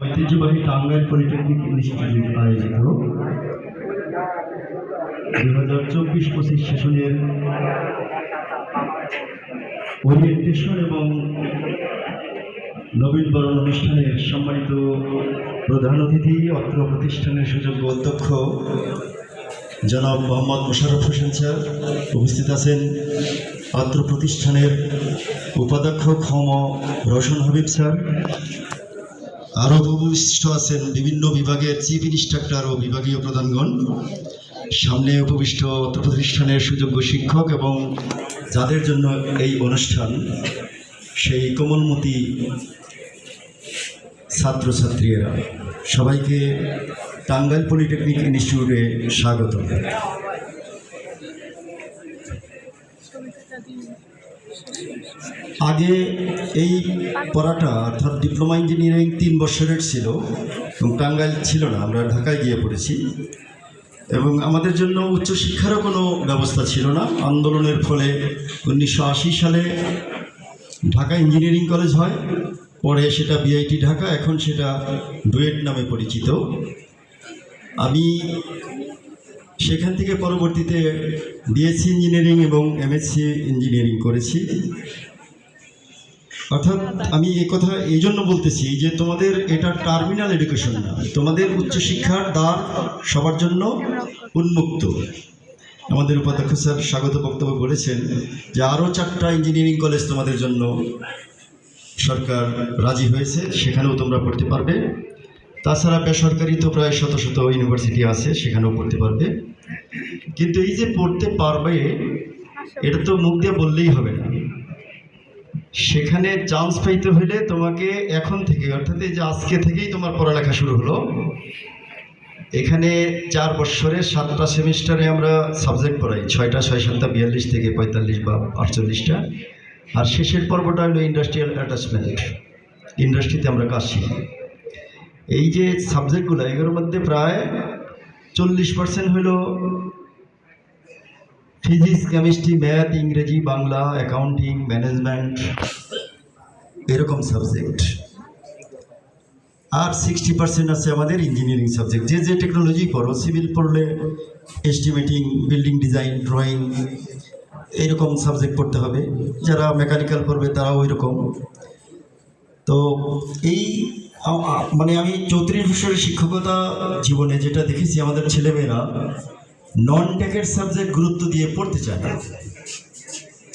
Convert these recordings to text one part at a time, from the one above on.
ঐতিহ্যবাহী Tangail polytechnic institute আয়োজিত দুই হাজার চব্বিশ পঁচিশ সেশনের ওরিয়েন্টেশন এবং নবীনবরণ অনুষ্ঠানের সম্মানিত প্রধান অতিথি, অত্র প্রতিষ্ঠানের সুযোগ্য অধ্যক্ষ, জনাব মোহাম্মদ মোশাররফ হোসেন স্যার, উপস্থিত আছেন অত্র প্রতিষ্ঠানের উপাধ্যক্ষ, ক্ষম রোশন হাবিব স্যার আরও উপবিষ্ট আছেন বিভিন্ন বিভাগের চিফ ইনস্ট্রাক্টর ও বিভাগীয় প্রধানগণ। সামনে উপবিষ্ট প্রতিষ্ঠানের সুযোগ্য শিক্ষক এবং যাদের জন্য এই অনুষ্ঠান, সেই কোমলমতি ছাত্রছাত্রীরা সবাইকে টাঙ্গাইল পলিটেকনিক ইনস্টিটিউটে স্বাগত আগে এই পড়াটা অর্থাৎ ডিপ্লোমা ইঞ্জিনিয়ারিং তিন বছরের ছিল এবং টাঙ্গাইল ছিল না, আমরা ঢাকায় গিয়ে পড়েছি। এবং আমাদের জন্য উচ্চশিক্ষারও কোনো ব্যবস্থা ছিল না। আন্দোলনের ফলে উনিশশো আশি সালে ঢাকা ইঞ্জিনিয়ারিং কলেজ হয়, পরে সেটা বিআইটি ঢাকা, এখন সেটা ডুয়েট নামে পরিচিত। আমি সেখান থেকে পরবর্তীতে বিএসসি ইঞ্জিনিয়ারিং এবং এমএসসি ইঞ্জিনিয়ারিং করেছি। অর্থাৎ আমি এই কথা এই জন্য বলতেছি যে তোমাদের এটা টার্মিনাল এডুকেশন না, তোমাদের উচ্চশিক্ষার দ্বার সবার জন্য উন্মুক্ত। আমাদের উপাধ্যক্ষ স্যার স্বাগত বক্তব্য বলেছেন যে আরও চারটা ইঞ্জিনিয়ারিং কলেজ তোমাদের জন্য সরকার রাজি হয়েছে, সেখানেও তোমরা পড়তে পারবে। তাছাড়া বেসরকারি তো প্রায় শত শত ইউনিভার্সিটি আছে, সেখানেও পড়তে পারবে। কিন্তু এই যে পড়তে পারবে, এটা তো মুখ দিয়ে বললেই হবে না। সেখানে চান্স পাইতে হলে তোমাকে এখন থেকে, অর্থাৎ এই যে আজকে থেকেই তোমার পড়ালেখা শুরু হলো। এখানে চার বছরে সাতটা সেমিস্টারে আমরা সাবজেক্ট পড়াই, ছয়টা ছয় সাতটা বিয়াল্লিশ থেকে পঁয়তাল্লিশ বা আটচল্লিশটা। আর শেষের পর্বটা হলো ইন্ডাস্ট্রিয়াল অ্যাটাচমেন্ট ইন্ডাস্ট্রিতে আমরা কাজ শিখি। এই যে সাবজেক্টগুলো এগুলোর মধ্যে প্রায় চল্লিশ পার্সেন্ট হলো ফিজিক্স কেমিস্ট্রি ম্যাথ ইংরেজি, বাংলা অ্যাকাউন্টিং ম্যানেজমেন্ট এরকম সাবজেক্ট আর সিক্সটি পার্সেন্ট আছে আমাদের ইঞ্জিনিয়ারিং সাবজেক্ট যে যে টেকনোলজি পড়ো সিভিল পড়লে এস্টিমেটিং বিল্ডিং ডিজাইন ড্রয়িং এইরকম সাবজেক্ট পড়তে হবে। যারা মেকানিক্যাল পড়বে তারাও ওই রকম তো এই মানে আমি চৌত্রিশ বছরের শিক্ষকতা জীবনে যেটা দেখেছি আমাদের ছেলেমেয়েরা নন টেকের সাবজেক্ট গুরুত্ব দিয়ে পড়তে চায় না।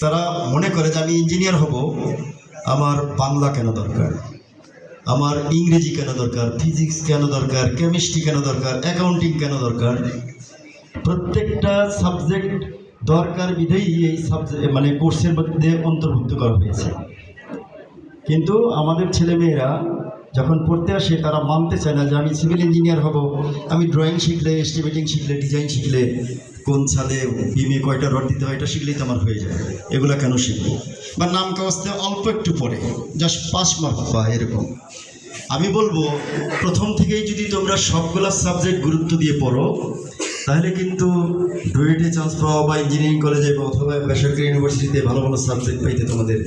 তারা মনে করে যে আমি ইঞ্জিনিয়ার হব, আমার বাংলা কেন দরকার? আমার ইংরেজি কেন দরকার? ফিজিক্স কেন দরকার? কেমিস্ট্রি কেন দরকার? অ্যাকাউন্টিং কেন দরকার? প্রত্যেকটা সাবজেক্ট দরকার বিধেই এই সাবজেক্ট মানে কোর্সের মধ্যে অন্তর্ভুক্ত করা হয়েছে। কিন্তু আমাদের ছেলেমেয়েরা যখন পড়তে আসে, তারা মানতে চায় না যে আমি সিভিল ইঞ্জিনিয়ার হব। আমি ড্রয়িং শিখলে এস্টিমেটিং শিখলে ডিজাইন শিখলে, কোন ছাদে বিমে কয়টা রড দিতে হয়, এটা শিখলেই তো আমার হয়ে যায়। এগুলো কেন শিখব? বা নাম কাগজতে অল্প একটু পড়ে জাস্ট পাস মার্ক পায় এরকম। আমি বলব, প্রথম থেকেই যদি তোমরা সবগুলা সাবজেক্ট গুরুত্ব দিয়ে পড়ো, তাহলে কিন্তু ডুয়েটে চান্স পাওয়া বা ইঞ্জিনিয়ারিং কলেজে বা অথবা বেসরকারি ইউনিভার্সিটিতে ভালো ভালো সাবজেক্ট পাইতে তোমাদের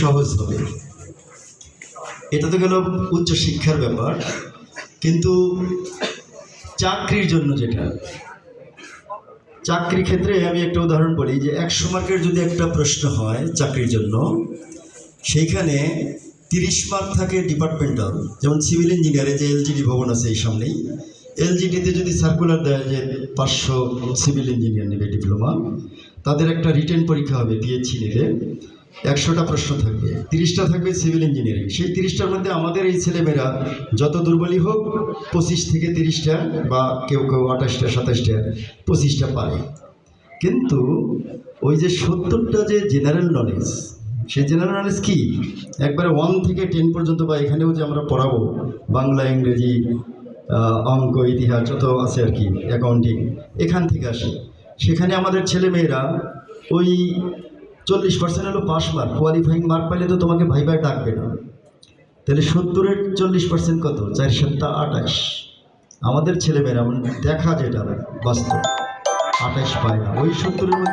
সহজ হবে। এটা তো গেল উচ্চশিক্ষার ব্যাপার। কিন্তু চাকরির জন্য যেটা চাকরি ক্ষেত্রে আমি একটা উদাহরণ বলি যে একশো মার্কের যদি একটা প্রশ্ন হয় চাকরির জন্য, সেইখানে তিরিশ মার্ক থাকে ডিপার্টমেন্টাল যেমন সিভিল ইঞ্জিনিয়ারে যে এলজিডি ভবন আছে এই সামনেই এলজিডিতে যদি সার্কুলার দেয় যে পাঁচশো সিভিল ইঞ্জিনিয়ার নেবে ডিপ্লোমা তাদের একটা রিটেন পরীক্ষা হবে পিএইচসি নিলে একশোটা প্রশ্ন থাকবে। তিরিশটা থাকবে সিভিল ইঞ্জিনিয়ারিং সেই তিরিশটার মধ্যে আমাদের এই ছেলেমেয়েরা যত দুর্বলই হোক, পঁচিশ থেকে তিরিশটা বা কেউ কেউ আঠাশটা, সাতাশটা, পঁচিশটা পারে। কিন্তু ওই যে সত্তরটা যে জেনারেল নলেজ সেই জেনারেল নলেজ কি? একবারে ওয়ান থেকে টেন পর্যন্ত বা এখানেও যে আমরা পড়াবো, বাংলা, ইংরেজি অঙ্ক, ইতিহাস, যত আছে আর কি অ্যাকাউন্টিং এখান থেকে আসে। সেখানে আমাদের ছেলেমেয়েরা ওই চল্লিশ পার্সেন্ট হলো পাস মার্ক কোয়ালিফাইং মার্ক পাইলে তো তোমাকে ভাই ভাই ডাকবে না। তাহলে সত্তরের চল্লিশ পার্সেন্ট কত? চার সাতটা আঠাশ। আমাদের ছেলেমেয়েরা মানে দেখা যেটা বাস্তব। আঠাশ পায় না। ওই সত্তরের